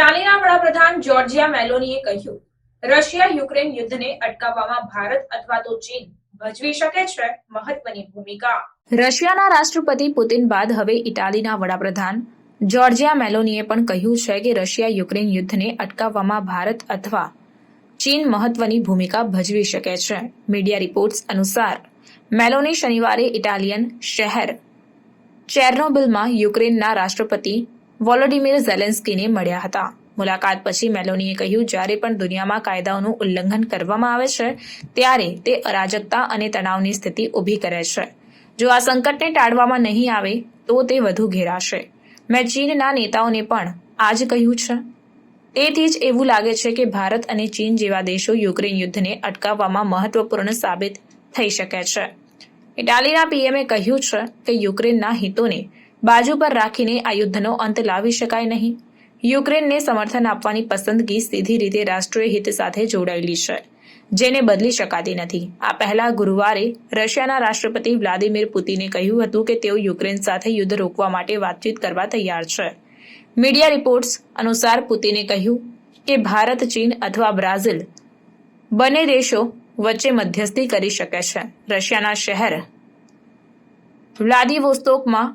ઇટાલીના વડાપ્રધાન જોર્જિયા મેલોનીએ કહ્યું, Russia Ukraine યુદ્ધને અટકાવવામાં ભારત અથવા તો ચીન ભજવી શકે છે મહત્વની ભૂમિકા. રશિયાના રાષ્ટ્રપતિ પુતિન બાદ હવે ઇટાલીના વડાપ્રધાન જોર્જિયા મેલોનીએ પણ કહ્યું છે કે રશિયા યુક્રેન યુદ્ધને અટકાવવામાં ભારત અથવા ચીન મહત્વની ભૂમિકા ભજવી શકે છે. મીડિયા રિપોર્ટ્સ અનુસાર, મેલોની શનિવારે ઇટાલિયન શહેર ચેર્નોબિલમાં યુક્રેનના રાષ્ટ્રપતિ વોલોડિમીર ઝેલેન્સ્કીને મળ્યા હતા. મુલાકાત પછી મેલોનીએ કહ્યું, જ્યારે પણ દુનિયામાં કાયદાઓનું ઉલ્લંઘન કરવામાં આવે છે, ત્યારે તે અરાજકતા અને તણાવની સ્થિતિ ઊભી કરે છે. જો આ સંકટને ટાળવામાં નહીં આવે, તો તે વધુ ઘેરાશે. મેં ચીનના નેતાઓને પણ આ જ કહ્યું છે. તેથી જ એવું લાગે છે કે ભારત અને ચીન જેવા દેશો યુક્રેન યુદ્ધને અટકાવવામાં મહત્વપૂર્ણ સાબિત થઈ શકે છે. ઇટાલીના પીએમએ કહ્યું છે કે યુક્રેનના હિતોને બાજુ પર રાખીને આ યુદ્ધનો અંત લાવી શકાય નહીં. યુક્રેનને સમર્થન આપવાની પસંદગી સીધી રીતે રાષ્ટ્રીય હિત સાથે જોડાયેલી છે, જેને બદલી શકાતી નથી. આ પહેલા ગુરુવારે રશિયાના રાષ્ટ્રપતિ વ્લાદિમીર પુતિને કહ્યું હતું કે તેઓ યુક્રેન સાથે યુદ્ધ રોકવા માટે વાતચીત કરવા તૈયાર છે. મીડિયા રિપોર્ટ્સ અનુસાર પુતિને કહ્યું કે ભારત, ચીન અથવા બ્રાઝિલ બંને દેશો વચ્ચે મધ્યસ્થી કરી શકે છે. રશિયાના શહેર વ્લાદિવોસ્તોકમાં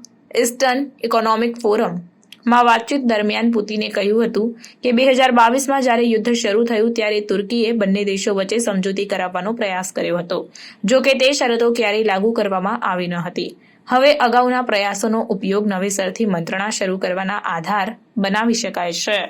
ઇસ્ટર્ન ઇકોનોમિક ફોરમમાં વાતચીત દરમિયાન પુતિને કહ્યું હતું કે બે હજાર બાવીસમાં જ્યારે યુદ્ધ શરૂ થયું ત્યારે તુર્કીએ બંને દેશો વચ્ચે સમજૂતી કરાવવાનો પ્રયાસ કર્યો હતો. જો કે તે શરતો ક્યારેય લાગુ કરવામાં આવી ન હતી. હવે અગાઉના પ્રયાસોનો ઉપયોગ નવેસરથી મંત્રણા શરૂ કરવાના આધાર બનાવી શકાય છે.